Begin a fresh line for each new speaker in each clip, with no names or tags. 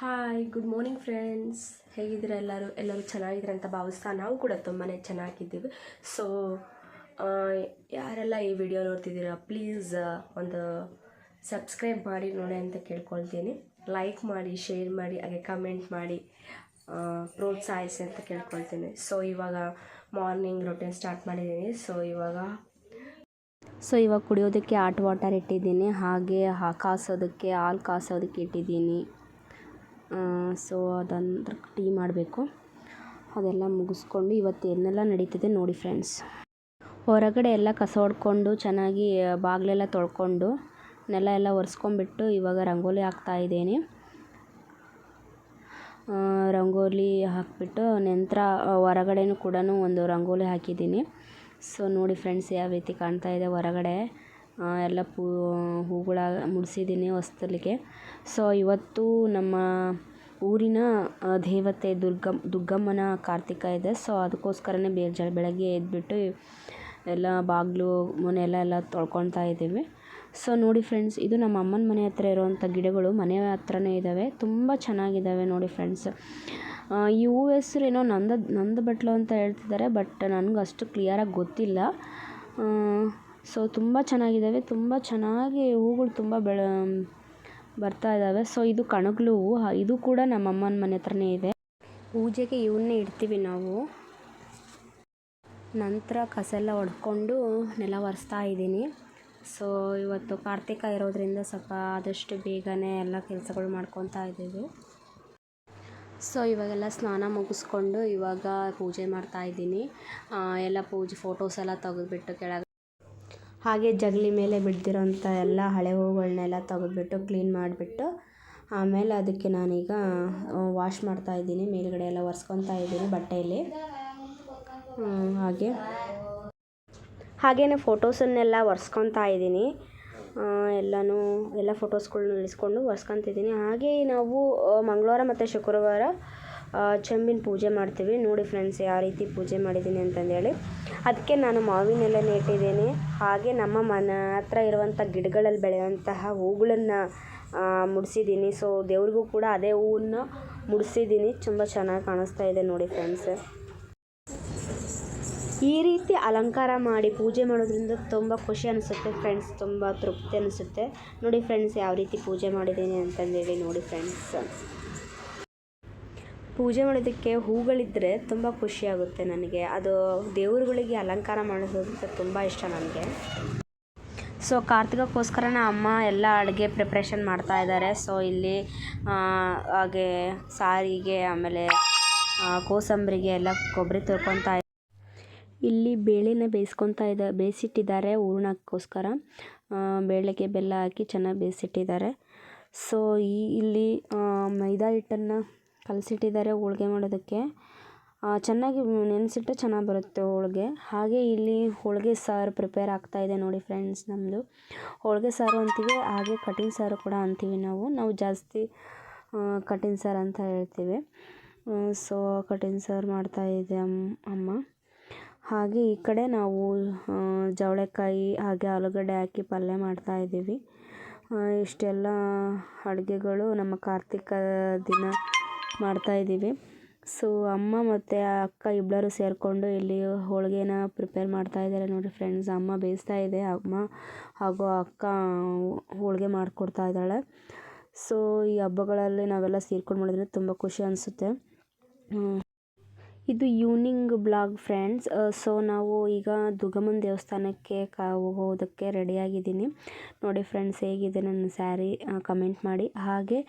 Hi good morning friends ಹೇಗಿದ್ದೀರಾ ಎಲ್ಲರೂ? ಎಲ್ಲರೂ ಚೆನ್ನಾಗಿದ್ದೀರಾ ಅಂತ ಭಾವಿಸ್ತಾ ನಾವು ಕೂಡ ತುಂಬಾ ಚೆನ್ನಾಗಿದ್ದೀವಿ. ಸೊ ಯಾರೆಲ್ಲ ಈ ವಿಡಿಯೋ ನೋಡ್ತಿದ್ದೀರಾ ಪ್ಲೀಸ್ ಒಂದು ಸಬ್ಸ್ಕ್ರೈಬ್ ಮಾಡಿ, ನೋಡಿ ಅಂತ ಕೇಳ್ಕೊಳ್ತೀನಿ. ಲೈಕ್ ಮಾಡಿ ಶೇರ್ ಮಾಡಿ, ಹಾಗೆ ಕಮೆಂಟ್ ಮಾಡಿ ಪ್ರೋತ್ಸಾಹಿಸಿ ಅಂತ ಕೇಳ್ಕೊಳ್ತೀನಿ. ಸೊ ಇವಾಗ ಮಾರ್ನಿಂಗ್ ರೊಟೀನ್ ಸ್ಟಾರ್ಟ್ ಮಾಡಿದ್ದೀನಿ. ಸೊ ಇವಾಗ
ಸೊ ಇವಾಗ ಕುಡಿಯೋದಕ್ಕೆ ಹಾಟ್ ವಾಟರ್ ಇಟ್ಟಿದ್ದೀನಿ. ಹಾಗೆ ಹಾ ಕಾಸೋದಕ್ಕೆ, ಹಾಲು ಕಾಸೋದಕ್ಕೆ ಇಟ್ಟಿದ್ದೀನಿ. ಸೊ ಅದಂದ್ರೆ ಟೀ ಮಾಡಬೇಕು. ಅದೆಲ್ಲ ಮುಗಿಸ್ಕೊಂಡು ಇವತ್ತು ಏನೆಲ್ಲ ನಡೀತಿದೆ ನೋಡಿ ಫ್ರೆಂಡ್ಸ್ ಹೊರಗಡೆ ಎಲ್ಲ ಕಸ ಹೊಡ್ಕೊಂಡು ಚೆನ್ನಾಗಿ ಬಾಗಿಲೆಲ್ಲ ತೊಳ್ಕೊಂಡು ನೆಲ ಎಲ್ಲ ಒರೆಸ್ಕೊಂಬಿಟ್ಟು ಇವಾಗ ರಂಗೋಲಿ ಹಾಕ್ತಾ ಇದ್ದೀನಿ. ರಂಗೋಲಿ ಹಾಕಿಬಿಟ್ಟು ನಂತರ ಹೊರಗಡೆನೂ ಕೂಡ ಒಂದು ರಂಗೋಲಿ ಹಾಕಿದ್ದೀನಿ. ಸೊ ನೋಡಿ ಫ್ರೆಂಡ್ಸ್ ಯಾವ ರೀತಿ ಕಾಣ್ತಾ ಇದೆ ಹೊರಗಡೆ. ಎಲ್ಲ ಪೂ ಹೂಗಳ ಮುಡಿಸಿದ್ದೀನಿ ಹೊಸ್ದಲಿಗೆ ಸೊ ಇವತ್ತು ನಮ್ಮ ಊರಿನ ದೇವತೆ ದುರ್ಗ ದುರ್ಗಮ್ಮನ ಕಾರ್ತಿಕ ಇದೆ. ಸೊ ಅದಕ್ಕೋಸ್ಕರನೇ ಬೇಜಾ ಬೆಳಗ್ಗೆ ಎದ್ಬಿಟ್ಟು ಎಲ್ಲ ಬಾಗಿಲು ಮನೆ ಎಲ್ಲ ಎಲ್ಲ ತೊಳ್ಕೊತಾ ಇದ್ದೀವಿ. ಸೊ ನೋಡಿ ಫ್ರೆಂಡ್ಸ್ ಇದು ನಮ್ಮ ಅಮ್ಮನ ಮನೆ ಹತ್ರ ಇರುವಂಥ ಗಿಡಗಳು ಮನೆ ಹತ್ರನೇ ಇದ್ದಾವೆ. ತುಂಬ ಚೆನ್ನಾಗಿದ್ದಾವೆ ನೋಡಿ ಫ್ರೆಂಡ್ಸ್ ಈ ಹೂ ಹೆಸ್ರು ಏನೋ ನಂದ ನಂದ ಬಟ್ಲು ಅಂತ ಹೇಳ್ತಿದ್ದಾರೆ, ಬಟ್ ನನಗೆ ಅಷ್ಟು ಕ್ಲಿಯರಾಗಿ ಗೊತ್ತಿಲ್ಲ. ಸೊ ತುಂಬ ಚೆನ್ನಾಗಿದ್ದಾವೆ. ತುಂಬ ಚೆನ್ನಾಗಿ ಹೂಗಳು ತುಂಬ ಬೆಳ ಬರ್ತಾ ಇದ್ದಾವೆ. ಸೊ ಇದು ಕಣಗ್ಲು ಹೂವು ಇದು ಕೂಡ ನಮ್ಮ ಅಮ್ಮನ ಮನೆ ಹತ್ರನೇ ಇದೆ. ಪೂಜೆಗೆ ಇವನ್ನೇ ಇಡ್ತೀವಿ ನಾವು. ನಂತರ ಕಸ ಎಲ್ಲ ಹೊಡ್ಕೊಂಡು ನೆಲ ಒರೆಸ್ತಾ ಇದ್ದೀನಿ. ಸೊ ಇವತ್ತು ಕಾರ್ತಿಕ ಇರೋದ್ರಿಂದ ಸ್ವಲ್ಪ ಆದಷ್ಟು ಬೇಗನೆ ಎಲ್ಲ ಕೆಲಸಗಳು ಮಾಡ್ಕೊತಾ ಇದ್ದೀವಿ. ಸೊ ಇವಾಗೆಲ್ಲ ಸ್ನಾನ ಮುಗಿಸ್ಕೊಂಡು ಇವಾಗ ಪೂಜೆ ಮಾಡ್ತಾ ಇದ್ದೀನಿ. ಎಲ್ಲ ಪೂಜೆ ಫೋಟೋಸ್ ಎಲ್ಲ ತೆಗೆದ್ಬಿಟ್ಟು ಕೆಳಗೆ ಹಾಗೆ ಜಗಲಿ ಮೇಲೆ ಬಿಡ್ದಿರೋಂಥ ಎಲ್ಲ ಹಳೆ ಹೂಗಳನ್ನೆಲ್ಲ ತೆಗೆದ್ಬಿಟ್ಟು ಕ್ಲೀನ್ ಮಾಡಿಬಿಟ್ಟು ಆಮೇಲೆ ಅದಕ್ಕೆ ನಾನೀಗ ವಾಶ್ ಮಾಡ್ತಾ ಇದ್ದೀನಿ. ಮೇಲುಗಡೆ ಎಲ್ಲ ಒರೆಸ್ಕೊತಾ ಇದ್ದೀನಿ ಬಟ್ಟೆಯಲ್ಲಿ ಹಾಗೆ. ಹಾಗೇ ಫೋಟೋಸನ್ನೆಲ್ಲ ಒರೆಸ್ಕೊತಾ ಇದ್ದೀನಿ. ಎಲ್ಲನೂ, ಎಲ್ಲ ಫೋಟೋಸ್ಗಳ್ನ ಇಳಿಸ್ಕೊಂಡು ಒರೆಸ್ಕೊತಿದ್ದೀನಿ. ಹಾಗೆ ನಾವು ಮಂಗಳವಾರ ಮತ್ತು ಶುಕ್ರವಾರ ಚೆಂಬಿನ ಪೂಜೆ ಮಾಡ್ತೀವಿ. ನೋಡಿ ಫ್ರೆಂಡ್ಸ್ ಯಾವ ರೀತಿ ಪೂಜೆ ಮಾಡಿದ್ದೀನಿ ಅಂತಂದೇಳಿ ಅದಕ್ಕೆ ನಾನು ಮಾವಿನ ಎಲೆನ ಇಟ್ಟಿದ್ದೀನಿ ಹಾಗೆ ನಮ್ಮ ಮನೆ ಹತ್ರ ಇರುವಂಥ ಗಿಡಗಳಲ್ಲಿ ಬೆಳೆಯುವಂತಹ ಹೂಗಳನ್ನು ಮುಡಿಸಿದ್ದೀನಿ. ಸೊ ದೇವ್ರಿಗೂ ಕೂಡ ಅದೇ ಹೂವನ್ನ ಮುಡಿಸಿದ್ದೀನಿ. ತುಂಬ ಚೆನ್ನಾಗಿ ಕಾಣಿಸ್ತಾ ಇದೆ ನೋಡಿ ಫ್ರೆಂಡ್ಸ್ ಈ ರೀತಿ ಅಲಂಕಾರ ಮಾಡಿ ಪೂಜೆ ಮಾಡೋದ್ರಿಂದ ತುಂಬ ಖುಷಿ ಅನಿಸುತ್ತೆ ಫ್ರೆಂಡ್ಸ್ ತುಂಬ ತೃಪ್ತಿ ಅನಿಸುತ್ತೆ. ನೋಡಿ ಫ್ರೆಂಡ್ಸ್ ಯಾವ ರೀತಿ ಪೂಜೆ ಮಾಡಿದ್ದೀನಿ ಅಂತಂದೇಳಿ ನೋಡಿ ಫ್ರೆಂಡ್ಸ್ ಪೂಜೆ ಮಾಡೋದಕ್ಕೆ ಹೂಗಳಿದ್ದರೆ ತುಂಬ ಖುಷಿಯಾಗುತ್ತೆ ನನಗೆ. ಅದು ದೇವರುಗಳಿಗೆ ಅಲಂಕಾರ ಮಾಡೋದಂತ ತುಂಬ ಇಷ್ಟ ನನಗೆ. ಸೊ, ಕಾರ್ತಿಕಕ್ಕೋಸ್ಕರನ ಅಮ್ಮ ಎಲ್ಲ ಅಡುಗೆ ಪ್ರಿಪ್ರೇಷನ್ ಮಾಡ್ತಾ ಇದ್ದಾರೆ. ಸೊ, ಇಲ್ಲಿ ಹಾಗೆ ಸಾರಿಗೆ, ಆಮೇಲೆ ಕೋಸಂಬರಿಗೆ ಎಲ್ಲ ಕೊಬ್ಬರಿ ತುರ್ಕೊತಾ ಇಲ್ಲಿ ಬೇಳೆನ ಬೇಯಿಸ್ಕೊತಾ ಇದ್ದ ಬೇಯಿಸಿಟ್ಟಿದ್ದಾರೆ ಹೂರ್ಣಕ್ಕೋಸ್ಕರ. ಬೇಳೆಗೆ ಬೆಲ್ಲ ಹಾಕಿ ಚೆನ್ನಾಗಿ ಬೇಯಿಸಿಟ್ಟಿದ್ದಾರೆ. ಸೊ, ಈ, ಇಲ್ಲಿ ಮೈದಾ ಹಿಟ್ಟನ್ನು ಕಲಸಿಟ್ಟಿದ್ದಾರೆ ಹೋಳ್ಗೆ ಮಾಡೋದಕ್ಕೆ. ಚೆನ್ನಾಗಿ ನೆನೆಸಿಟ್ರೆ ಚೆನ್ನಾಗಿ ಬರುತ್ತೆ ಹೋಳ್ಗೆ. ಹಾಗೆ ಇಲ್ಲಿ ಹೋಳಿಗೆ ಸಾರು ಪ್ರಿಪೇರ್ ಆಗ್ತಾ ಇದೆ ನೋಡಿ ಫ್ರೆಂಡ್ಸ್ ನಮ್ಮದು ಹೋಳಿಗೆ ಸಾರು ಅಂತೀವಿ, ಹಾಗೆ ಕಟಿಂಗ್ ಸಾರು ಕೂಡ ಅಂತೀವಿ ನಾವು. ನಾವು ಜಾಸ್ತಿ ಕಟಿಂಗ್ ಸಾರು ಅಂತ ಹೇಳ್ತೀವಿ. ಸೊ ಕಟಿಂಗ್ ಸಾರು ಮಾಡ್ತಾ ಇದೆ ಅಮ್ಮ. ಹಾಗೆ ಈ ಕಡೆ ನಾವು ಜವಳೆಕಾಯಿ, ಹಾಗೆ ಆಲೂಗಡ್ಡೆ ಹಾಕಿ ಪಲ್ಯ ಮಾಡ್ತಾ ಇದ್ದೀವಿ. ಇಷ್ಟೆಲ್ಲ ಅಡುಗೆಗಳು ನಮ್ಮ ಕಾರ್ತಿಕ ದಿನ ಮಾಡ್ತಾ ಇದ್ದೀವಿ. ಸೊ ಅಮ್ಮ ಮತ್ತು ಅಕ್ಕ ಇಬ್ಬರು ಸೇರಿಕೊಂಡು ಇಲ್ಲಿ ಹೋಳಿಗೆನ ಪ್ರಿಪೇರ್ ಮಾಡ್ತಾ ಇದ್ದಾರೆ ನೋಡಿ ಫ್ರೆಂಡ್ಸ್ ಅಮ್ಮ ಬೇಯಿಸ್ತಾ ಇದೆ, ಅಮ್ಮ ಹಾಗೂ ಅಕ್ಕ ಹೋಳಿಗೆ ಮಾಡಿಕೊಡ್ತಾ ಇದ್ದಾಳೆ. ಸೊ ಈ ಹಬ್ಬಗಳಲ್ಲಿ ನಾವೆಲ್ಲ ಸೇರ್ಕೊಂಡು ಮಾಡಿದ್ರೆ ತುಂಬ ಖುಷಿ ಅನಿಸುತ್ತೆ. ಇದು ಈವ್ನಿಂಗ್ ಬ್ಲಾಗ್ ಫ್ರೆಂಡ್ಸ್. ಸೊ ನಾವು ಈಗ ದುರ್ಗಮ್ಮನ ದೇವಸ್ಥಾನಕ್ಕೆ ಹೋಗೋದಕ್ಕೆ ರೆಡಿಯಾಗಿದ್ದೀನಿ ನೋಡಿ ಫ್ರೆಂಡ್ಸ್, ಹೇಗಿದೆ ನನ್ನ ಸ್ಯಾರಿ ಕಮೆಂಟ್ ಮಾಡಿ. ಹಾಗೆ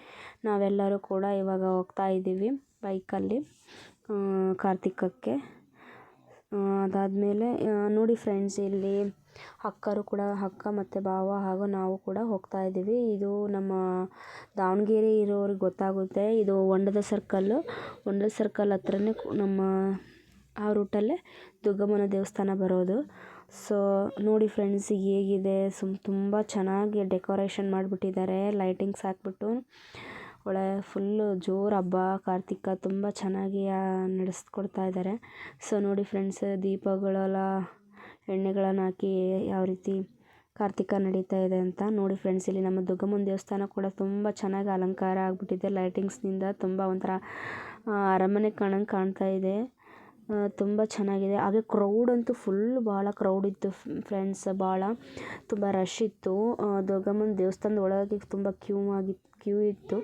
ನಾವೆಲ್ಲರೂ ಕೂಡ ಇವಾಗ ಹೋಗ್ತಾ ಇದ್ದೀವಿ ಬೈಕಲ್ಲಿ ಕಾರ್ತಿಕಕ್ಕೆ. ಅದಾದಮೇಲೆ ನೋಡಿ ಫ್ರೆಂಡ್ಸ್ ಇಲ್ಲಿ ಅಕ್ಕರು ಕೂಡ, ಅಕ್ಕ ಮತ್ತು ಭಾವ ಹಾಗೂ ನಾವು ಕೂಡ ಹೋಗ್ತಾ ಇದ್ದೀವಿ. ಇದು ನಮ್ಮ ದಾವಣಗೆರೆ ಇರೋರಿಗೆ ಗೊತ್ತಾಗುತ್ತೆ. ಇದು ಹೊಂಡದ ಸರ್ಕಲ್ಲು ಹೊಂಡದ ಸರ್ಕಲ್ ಹತ್ರನೇ ನಮ್ಮ ಆ ರೂಟಲ್ಲೇ ದುರ್ಗಮ್ಮನ ದೇವಸ್ಥಾನ ಬರೋದು. ಸೊ ನೋಡಿ ಫ್ರೆಂಡ್ಸ್ ಹೇಗಿದೆ. ಸುಮ್, ತುಂಬ ಚೆನ್ನಾಗಿ ಡೆಕೋರೇಷನ್ ಮಾಡಿಬಿಟ್ಟಿದ್ದಾರೆ. ಲೈಟಿಂಗ್ಸ್ ಹಾಕ್ಬಿಟ್ಟು. ಒಳ್ಳೆ ಫುಲ್ಲು ಜೋರು ಹಬ್ಬ. ಕಾರ್ತಿಕ ತುಂಬ ಚೆನ್ನಾಗಿ ನಡೆಸ್ಕೊಡ್ತಾ ಇದ್ದಾರೆ ಸೊ ನೋಡಿ ಫ್ರೆಂಡ್ಸ್ ದೀಪಗಳೆಲ್ಲ, ಎಣ್ಣೆಗಳನ್ನು ಹಾಕಿ ಯಾವ ರೀತಿ ಕಾರ್ತಿಕ ನಡೀತಾ ಇದೆ ಅಂತ ನೋಡಿ ಫ್ರೆಂಡ್ಸ್ ಇಲ್ಲಿ ನಮ್ಮ ದುರ್ಗಮ್ಮನ ದೇವಸ್ಥಾನ ಕೂಡ ತುಂಬ ಚೆನ್ನಾಗಿ ಅಲಂಕಾರ ಆಗಿಬಿಟ್ಟಿದೆ. ಲೈಟಿಂಗ್ಸ್ನಿಂದ ತುಂಬ ಒಂಥರ ಅರಮನೆ ಕಾಣಂಗೆ ಕಾಣ್ತಾ ಇದೆ. ತುಂಬ ಚೆನ್ನಾಗಿದೆ. ಹಾಗೆ ಕ್ರೌಡ್ ಅಂತೂ ಫುಲ್ ಭಾಳ ಕ್ರೌಡ್ ಇತ್ತು ಫ್ರೆಂಡ್ಸ್ ಭಾಳ ತುಂಬ ರಶ್ ಇತ್ತು. ದುರ್ಗಮ್ಮನ ದೇವಸ್ಥಾನದ ಒಳಗೆ ತುಂಬ ಕ್ಯೂ ಆಗಿ ಕ್ಯೂ ಇತ್ತು.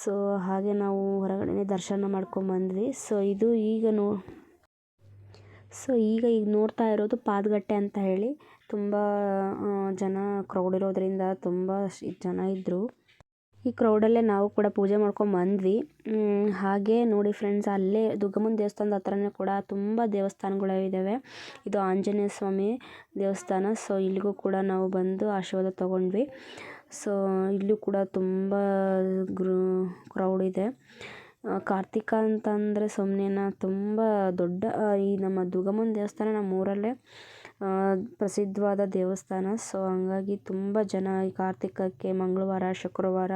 ಸೊ ಹಾಗೆ ನಾವು ಹೊರಗಡೆನೇ ದರ್ಶನ ಮಾಡ್ಕೊಂಬಂದ್ವಿ ಸೊ ಇದು ಈಗ ನೋ ಸೊ ಈಗ ಈಗ ನೋಡ್ತಾ ಇರೋದು ಪಾದಗಟ್ಟೆ ಅಂತ ಹೇಳಿ. ತುಂಬ ಜನ ಕ್ರೌಡ್ ಇರೋದ್ರಿಂದ ತುಂಬ ಜನ ಇದ್ದರು ಈ ಕ್ರೌಡಲ್ಲೇ ನಾವು ಕೂಡ ಪೂಜೆ ಮಾಡ್ಕೊಂಡು ಬಂದ್ವಿ. ಹಾಗೆ ನೋಡಿ ಫ್ರೆಂಡ್ಸ್ ಅಲ್ಲೇ ದುರ್ಗಮ್ಮನ ದೇವಸ್ಥಾನದ ಹತ್ರನೇ ಕೂಡ ತುಂಬ ದೇವಸ್ಥಾನಗಳು ಇದ್ದಾವೆ ಇದು ಆಂಜನೇಯ ಸ್ವಾಮಿ ದೇವಸ್ಥಾನ. ಸೊ ಇಲ್ಲಿಗೂ ಕೂಡ ನಾವು ಬಂದು ಆಶೀರ್ವಾದ ತೊಗೊಂಡ್ವಿ. ಸೊ ಇಲ್ಲೂ ಕೂಡ ತುಂಬ ಗ್ರೂ ಕ್ರೌಡ್ ಇದೆ. ಕಾರ್ತಿಕ ಅಂತಂದರೆ ಸುಮ್ಮನೆನ ತುಂಬ ದೊಡ್ಡ ಈ ನಮ್ಮ ದುರ್ಗಮ್ಮನ ದೇವಸ್ಥಾನ ನಮ್ಮ ಊರಲ್ಲೇ ಪ್ರಸಿದ್ಧವಾದ ದೇವಸ್ಥಾನ. ಸೊ ಹಂಗಾಗಿ ತುಂಬ ಜನ ಈ ಕಾರ್ತಿಕಕ್ಕೆ, ಮಂಗಳವಾರ, ಶುಕ್ರವಾರ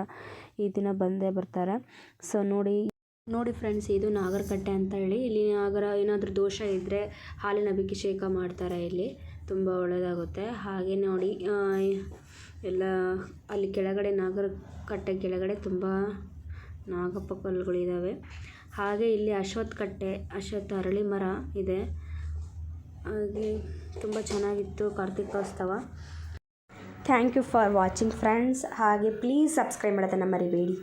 ಈ ದಿನ ಬಂದೇ ಬರ್ತಾರೆ. ಸೊ ನೋಡಿ ನೋಡಿ ಫ್ರೆಂಡ್ಸ್ ಇದು ನಾಗರಕಟ್ಟೆ ಅಂತ ಹೇಳಿ. ಇಲ್ಲಿ ನಾಗರ, ಏನಾದರೂ ದೋಷ ಇದ್ದರೆ ಹಾಲಿನ ಅಭಿಷೇಕ ಮಾಡ್ತಾರೆ ಇಲ್ಲಿ. ತುಂಬ ಒಳ್ಳೆಯದಾಗುತ್ತೆ ಹಾಗೆ ನೋಡಿ ಎಲ್ಲ ಅಲ್ಲಿ ಕೆಳಗಡೆ ನಾಗರ ಕಟ್ಟೆ ಕೆಳಗಡೆ ತುಂಬ ನಾಗಪ್ಪ ಕಲ್ಲುಗಳಿದ್ದಾವೆ ಹಾಗೆ ಇಲ್ಲಿ ಅಶ್ವತ್ಥ ಕಟ್ಟೆ ಅಶ್ವತ್ಥ ಅರಳಿ ಮರ ಇದೆ. ಹಾಗೆ ತುಂಬ ಚೆನ್ನಾಗಿತ್ತು ಕಾರ್ತಿಕೋತ್ಸವ. Thank you for watching friends ಹಾಗೆ ಪ್ಲೀಸ್ ಸಬ್ಸ್ಕ್ರೈಬ್ ಮಾಡೋದನ್ನು ಮರಿಬೇಡಿ.